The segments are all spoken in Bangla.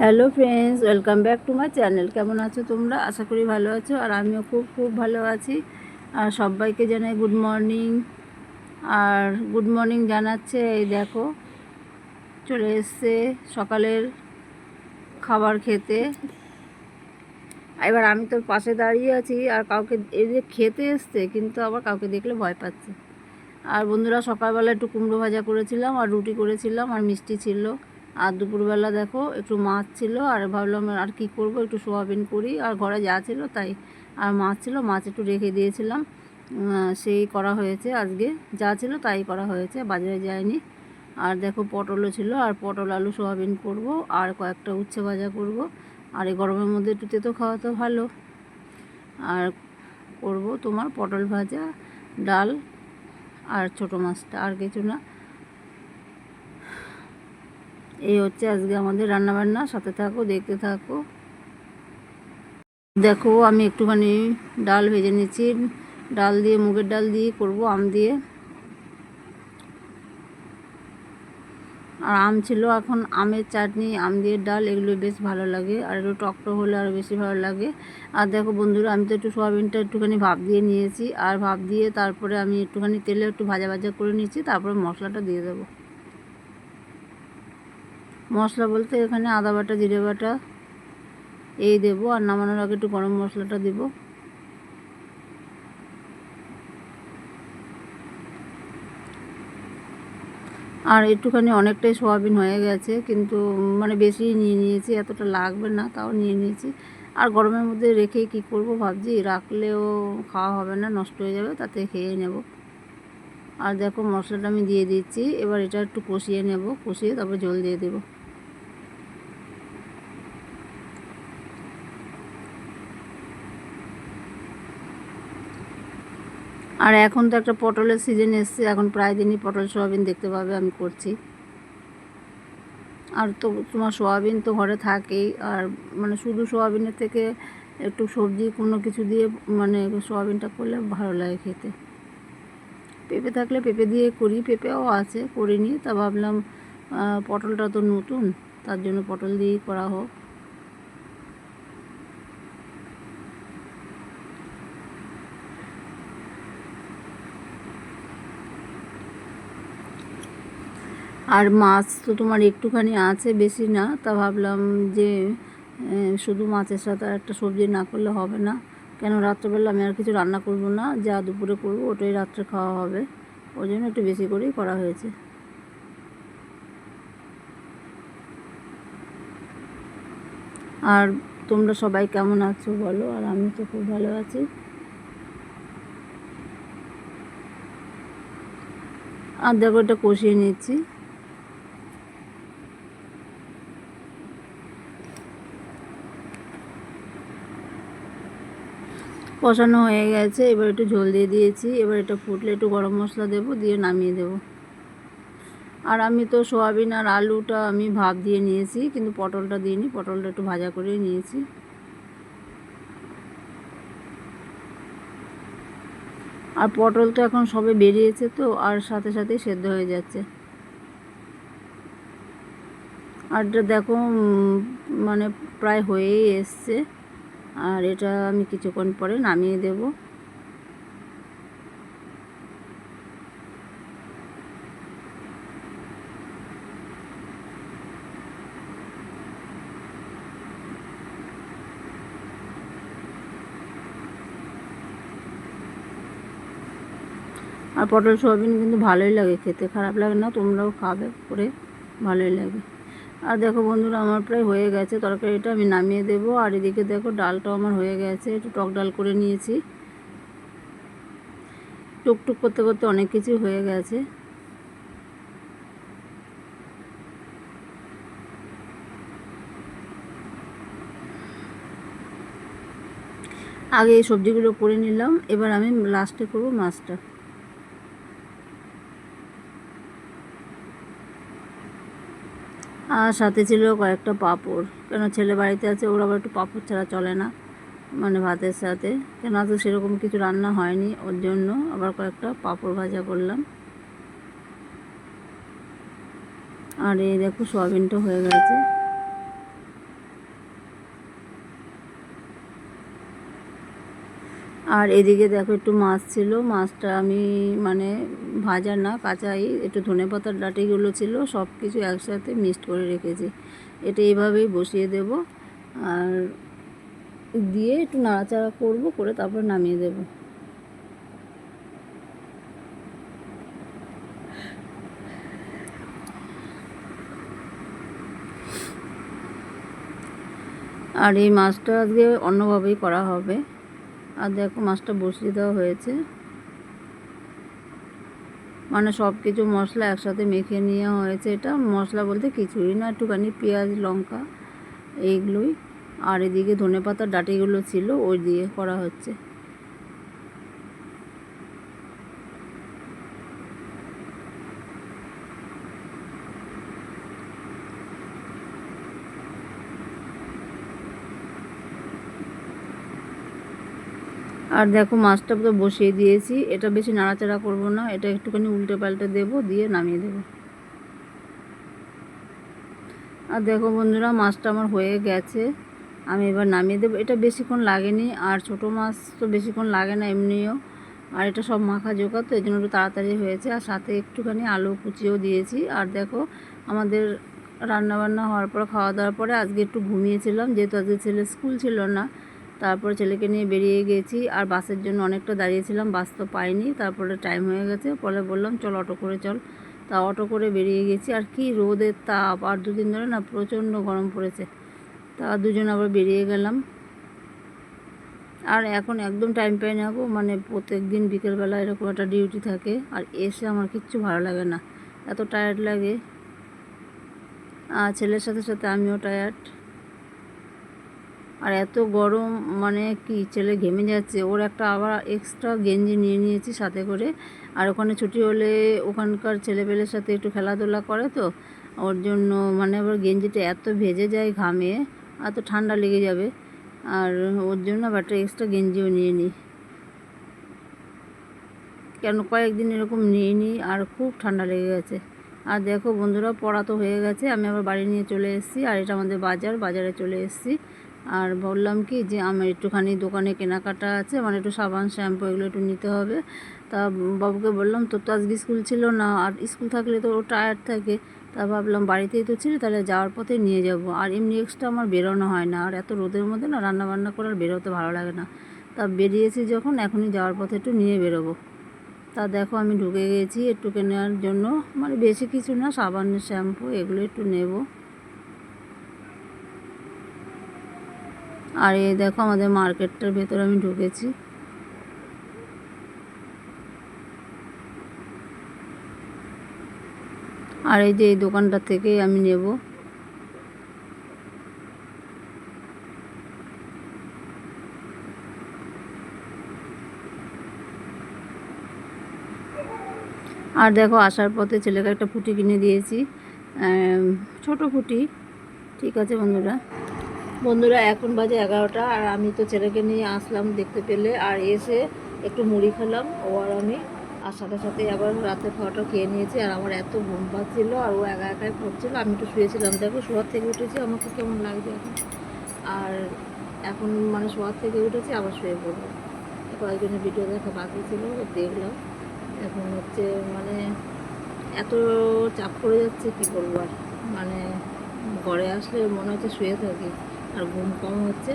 Hello friends, welcome back to my channel. কেমন আছো তোমরা? আশা করি ভালো আছো, আর আমিও খুব খুব ভালো আছি। আর সবাইকে জানাই গুড মর্নিং। আর গুড মর্নিং জানাচ্ছে, এই দেখো, চলে এসছে সকালের খাবার খেতে। এবার আমি তো পাশে দাঁড়িয়ে আছি, আর কাউকে, এই যে খেতে এসছে, কিন্তু আবার কাউকে দেখলে ভয় পাচ্ছে। আর বন্ধুরা, সকালবেলা একটু কুমড়ো ভাজা করেছিলাম, আর রুটি করেছিলাম, আর মিষ্টি ছিল। আর দুপুরবেলা দেখো একটু মাছ ছিল, আর ভাবলাম আর কি করব, একটু সোয়াবিন করি, আর ঘরে যা ছিল তাই আর মাছ ছিল, মাছ একটু রেখে দিয়েছিলাম। সেই করা হয়েছে আজকে, যা ছিল তাই করা হয়েছে, বাজারে যায়নি। আর দেখো পটলও ছিল, আর পটল, আলু, সোয়াবিন করব, আর কয়েকটা উচ্ছে ভাজা করব। আর এই গরমের মধ্যে একটু তেতো খাওয়া তো ভালো। আর করব তোমার পটল ভাজা, ডাল, আর ছোটো মাছটা, আর কিছু না। এই হচ্ছে আজকে আমাদের রান্নাবান্না। সাথে থাকো, দেখতে থাকো। দেখো, আমি একটুখানি ডাল ভেজে নিচ্ছি। ডাল দিয়ে, মুগের ডাল দিয়ে করব আম দিয়ে। আর আম ছিল এখন আমের চাটনি, আম দিয়ে ডাল, এগুলো বেশ ভালো লাগে। আর একটু টকটক হলে আরও বেশি ভালো লাগে। আর দেখো বন্ধুরা, আমি তো একটু সোয়াবিনটা একটুখানি ভাপ দিয়ে নিয়েছি। আর ভাপ দিয়ে তারপরে আমি একটুখানি তেলে একটু ভাজা ভাজা করে নিয়েছি তারপরে মশলাটা দিয়ে দেবো। মশলা বলতে এখানে আদা বাটা, জিরে বাটা, এই দেবো, আর নামানোর আগে একটু গরম মশলাটা দেব। আর একটুখানি অনেকটাই সোয়াবিন হয়ে গেছে, কিন্তু মানে বেশি নিয়ে নিয়েছি, এতটা লাগবে না, তাও নিয়ে নিয়েছি। আর গরমের মধ্যে রেখে কি করব ভাবছি, রাখলেও খাওয়া হবে না, নষ্ট হয়ে যাবে, তাতে খেয়ে নেব। আর দেখো মশলাটা আমি দিয়ে দিচ্ছি, এবার এটা একটু কষিয়ে নেব, কষিয়ে তারপর জল দিয়ে দেবো। আর এখন তো একটা পটলের সিজন এসছে, এখন প্রায় দিনই পটল, সোয়াবিন দেখতে পাবে, আমি করছি। আর তো তোমার সোয়াবিন তো ঘরে থাকেই, আর মানে শুধু সোয়াবিনের থেকে একটু সবজি, কোনো কিছু দিয়ে মানে সোয়াবিনটা করলে ভালো লাগে খেতে। পেঁপে থাকলে পেঁপে দিয়ে করি, পেঁপেও আছে করিনি তা ভাবলাম পটলটা তো নতুন, তার জন্য পটল দিয়েই করা হোক। আর মাছ তো তোমার একটুখানি আছে, বেশি না। তা ভাবলাম যে শুধু মাছের সাথে আর একটা সবজি না করলে হবে না। কেন রাত্রেবেলা আমি আর কিছু রান্না করব না, যা দুপুরে করব ওটাই রাত্রে খাওয়া হবে। ওই জন্য একটু বেশি করেই করা হয়েছে। আর তোমরা সবাই কেমন আছো বলো? আর আমি তো খুব ভালো আছি। আর দেখো এটা কষিয়ে নিচ্ছি। কষানো হয়ে গেছে, এবার একটু ঝোল দিয়ে দিয়েছি, এবার এটা ফুটলে একটু গরম মশলা দেবো, দিয়ে নামিয়ে দেব। আর আমি তো সোয়াবিন আর আলুটা আমি ভাপ দিয়ে নিয়েছি, কিন্তু পটলটা দিইনি, পটলটা একটু ভাজা করে নিয়েছি। আর পটল তো এখন সবে বেরিয়েছে তো, আর সাথে সাথেই সেদ্ধ হয়ে যাচ্ছে। আর দেখো মানে প্রায় হয়েই এসছে। আর এটা আমি কিছুক্ষণ পরে নামিয়ে দেব। আর পটল, সোয়াবিন কিন্তু ভালোই লাগে, খেতে খারাপ লাগে না, তোমরাও খাবে, করে ভালোই লাগে। আর দেখো বন্ধুরা, আমার প্রায় হয়ে গেছে তরকারিটা, আমি নামিয়ে দেবো। আর এদিকে দেখো ডালটাও আমার হয়ে গেছে, একটু টক ডাল করে নিয়েছি। টুকটুক করতে করতে অনেক কিছু হয়ে গেছে। আগে এই সবজিগুলো করে নিলাম, এবার আমি লাস্টে করব মাছটা। আর সাথে ছিল কয়েকটা পাঁপড়। কেন ছেলে বাড়িতে আছে, ওরা আবার একটু পাঁপড় ছাড়া চলে না মানে ভাতের সাথে। কেন তো সেরকম কিছু রান্না হয়নি, ওর জন্য আবার কয়েকটা পাঁপড় ভাজা করলাম। আর এই দেখো, সোয়াবিনটা হয়ে গেছে। আর এদিকে দেখো একটু মাছ ছিল। মাছটা আমি মানে ভাজা না কাঁচাই একটু ধনে পাতার ডাটিগুলো ছিল সব কিছু একসাথে মিক্সড করে রেখেছি। এটা এইভাবেই বসিয়ে দেব আর দিয়ে একটু নাড়াচাড়া করব, করে তারপর নামিয়ে দেব। আর এই মাছটা আজকে অন্যভাবেই করা হবে। আর দেখো মাছটা বসিয়ে দেওয়া হয়েছে। মানে সব কিছু মশলা একসাথে মেখে নেওয়া হয়েছে এটা। মশলা বলতে কিছুই না, একটুখানি পেঁয়াজ, লঙ্কা, এইগুলোই। আর এদিকে ধনে পাতার ডাটিগুলো ছিল, ওই দিয়ে করা হচ্ছে। আর দেখো মাছটা তো বসিয়ে দিয়েছি। এটা বেশি নাড়াচাড়া করব না, এটা একটুখানি উল্টে পাল্টে দেবো, দিয়ে নামিয়ে দেবো। আর দেখো বন্ধুরা, মাছটা আমার হয়ে গেছে। আমি এবার নামিয়ে দেবো। এটা বেশিক্ষণ লাগেনি, আর ছোট মাছ তো বেশিক্ষণ লাগে না এমনিও। আর এটা সব মাখা জোকা তো এই জন্য একটু তাড়াতাড়ি হয়েছে। আর সাথে একটুখানি আলু কুচিও দিয়েছি। আর দেখো, আমাদের রান্না বান্না হওয়ার পর, খাওয়া দাওয়ার পরে আজকে একটু ঘুমিয়েছিলাম, যেহেতু আজকে ছেলে স্কুল ছিল না। তারপর ছেলেকে নিয়ে বেরিয়ে গেছি। আর বাসের জন্য অনেকটা দাঁড়িয়েছিলাম, বাস তো পাইনি, তারপরে টাইম হয়ে গেছে। পরে বললাম, চল অটো করে চল। তা অটো করে বেরিয়ে গেছি। আর কি রোদের তাপ, আর দুদিন ধরে না প্রচণ্ড গরম পড়েছে। তা দুজন আবার বেরিয়ে গেলাম। আর এখন একদম টাইম পাই না গো মানে প্রত্যেক দিন বিকেলবেলা এরকম একটা ডিউটি থাকে, আর এসে আমার কিচ্ছু ভালো লাগে না। এত টায়ার্ড লাগে। আর ছেলের সাথে সাথে আমিও টায়ার্ড আর এত গরম মানে কি ছেলে ঘেমে যাচ্ছে। ওর একটা আবার এক্সট্রা গেঞ্জি নিয়ে নিয়েছি সাথে করে। আর ওখানে ছুটি হলে ওখানকার ছেলেপেলের সাথে একটু খেলাধুলা করে তো। ওর জন্য মানে আবার গেঞ্জিটা এত ভেজে যায় ঘামে, এত ঠান্ডা লেগে যাবে। আর ওর জন্য আবার একটা এক্সট্রা গেঞ্জিও নিয়ে নিই। কেন কয়েকদিন এরকম নিয়ে নিই আর খুব ঠান্ডা লেগে গেছে। আর দেখো বন্ধুরা, পড়া তো হয়ে গেছে। আমি আবার বাড়ি নিয়ে চলে এসেছি। আর এটা আমাদের বাজার, বাজারে চলে এসেছি। আর বললাম কি যে আমার একটুখানি দোকানে কেনাকাটা আছে মানে একটু সাবান, শ্যাম্পু এগুলো একটু নিতে হবে। তা বাবুকে বললাম, তোর তো আজকে স্কুল ছিল না, আর স্কুল থাকলে তো ও টায়ার্ড থাকে। তা ভাবলাম, বাড়িতেই তো ছিল, তাহলে যাওয়ার পথে নিয়ে যাব। আর এমনি এক্সট্রা আমার বেরোনো হয় না, আর এত রোদের মধ্যে না রান্না বান্না করে আর বেরোতে ভালো লাগে না। তা বেরিয়েছি যখন, এখনই যাওয়ার পথে একটু নিয়ে বেরোবো। তা দেখো, আমি ঢুকে গেছি একটু কেনার জন্য মানে বেশি কিছু না, সাবান, শ্যাম্পু এগুলো একটু নেব। আর এই দেখো আমাদের মার্কেটটার ভেতরে আমি ঢুকেছি। আর এই যে এই দোকানটা থেকেই আমি নেব। আর দেখো আসার পথে ছেলেকে একটা ফুটি কিনে দিয়েছি। ছোট ফুটি ঠিক আছে বন্ধুরা। বন্ধুরা, এখন বাজে এগারোটা আর আমি তো ছেলেকে নিয়ে আসলাম দেখতে পেলে আর এসে একটু মুড়ি খেলাম। ও আর আমি আর সাথে সাথে আবার রাতে খাওয়াটা খেয়ে নিয়েছি আর আমার এত ঘুম পাচ্ছিল আর ও একা একাই পড়ছিল। আমি একটু শুয়েছিলাম। দেখো, শোয়ার থেকে উঠেছি আমাকে কেমন লাগছে এখন। আর এখন মানে শোয়ার থেকে উঠেছি, আবার শুয়ে পড়ব। কয়েকজনের ভিডিও দেখা বাকি ছিল দেখলাম। এখন হচ্ছে মানে এত চাপ পড়ে যাচ্ছে, কী করব আর। মানে ঘরে আসলে মনে হচ্ছে শুয়ে থাকি। আর ঘুম কম হচ্ছে।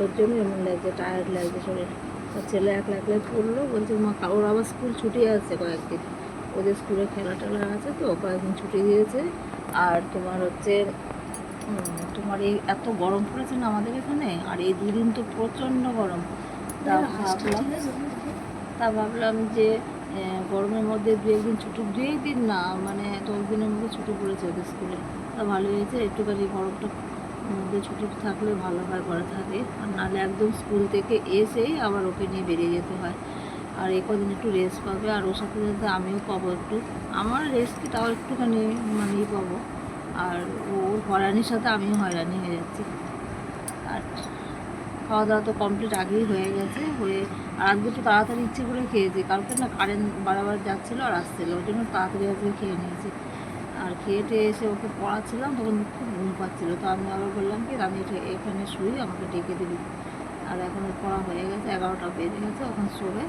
ওর জন্য এমন লাগছে টায়ার্ড লাগছে শরীর। তার ছেলে একলা একলাই পড়ল বলছে মা ওর আবার স্কুল ছুটি আছে কয়েকদিন। ওদের স্কুলে খেলা টেলা আছে তো কয়েকদিন ছুটি দিয়েছে। আর তোমার হচ্ছে তোমার এই এত গরম পড়েছে না আমাদের এখানে? আর এই দুদিন তো প্রচণ্ড গরম। তা ভাবলাম তা ভাবলাম যে গরমের মধ্যে দু একদিন ছুটি দু একদিন না মানে দশ দিনের মধ্যে ছুটি পড়েছে ওদের স্কুলে তা ভালো হয়েছে একটুখানি গরমটা মধ্যে ছুটি থাকলে ভালো হয়, ঘরে থাকে। আর নাহলে একদম স্কুল থেকে এসেই আবার ওকে নিয়ে বেরিয়ে যেতে হয়। আর এই কদিন একটু রেস্ট পাবে। আর ওর সাথে সাথে আমিও পাবো একটু। আমার রেস্ট তাও একটুখানি মানেই পাবো। আর ওর হয়রানির সাথে আমিও হয়রানি হয়ে যাচ্ছি। আর খাওয়া দাওয়া তো কমপ্লিট আগেই হয়ে গেছে। হয়ে আর আজকে একটু তাড়াতাড়ি ইচ্ছে করে খেয়েছি। কালকে না কারেন্ট বারবার যাচ্ছিল আর আসছিল। ওই জন্য তাড়াতাড়ি আজকে খেয়ে নিয়েছি। আর খেয়ে টেয়ে এসে ওকে পড়াচ্ছিলাম, তখন খুব ঘুম পাচ্ছিলো। তো আমি আবার বললাম কি আমি এখানে শুই, আমাকে ডেকে দিবি। আর এখন পড়া হয়ে গেছে, এগারোটা বেজে গেছে, এখন শোবে।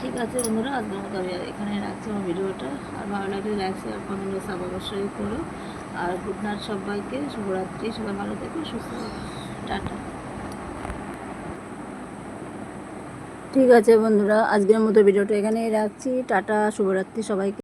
ঠিক আছে বন্ধুরা আজকে মতো আমি এখানে রাখছি আমার ভিডিওটা। আর ভালো লাগলে লাইক শেয়ার কমেন্ট সাব অবশ্যই করো। আর গুড নাইট সবাইকে, শুভরাত্রি, সবাই ভালো থেকো, সুস্থ টাটা। ঠিক আছে বন্ধুরা, আজকের মতো ভিডিওটা এখানেই রাখছি। টাটা, শুভরাত্রি সবাইকে।